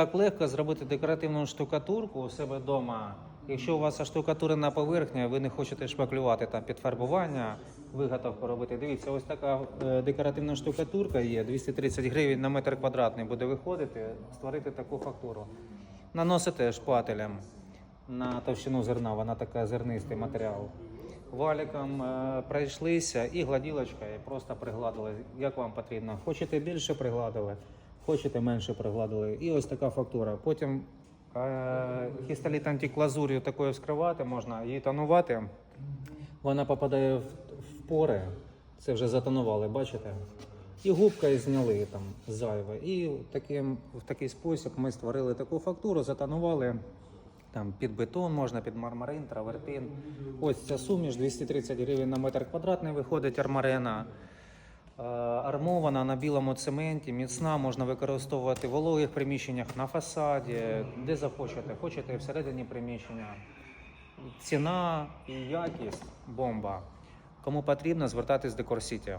Так легко зробити декоративну штукатурку у себе вдома. Якщо у вас штукатурена поверхня, ви не хочете шпаклювати там підфарбування, виготовку робити. Дивіться, ось така е, декоративна штукатурка є, 230 гривень на метр квадратний буде виходити, створити таку фактуру. Наносите шпателем на товщину зерна, вона така зернистий матеріал. Валіком е, пройшлися і гладілочкою просто пригладили, як вам потрібно. Хочете більше пригладили, хочете менше пригладили. І ось така фактура. Потім е, антиклазур'ю такою вскривати можна, її тонувати. Вона попадає в, в пори. Це вже затонували, бачите? І губкою зняли там зайве. І таким, в такий спосіб ми створили таку фактуру, затонували. Там під бетон можна, під мармарин, травертин. Ось ця суміш 230 гривень на метр квадратний виходить армарена. Е, Армована на білому цементі, міцна, можна використовувати в вологих приміщеннях на фасаді, де захочете. Хочете всередині приміщення. Ціна і якість бомба. Кому потрібно, звертатись до Корсіті.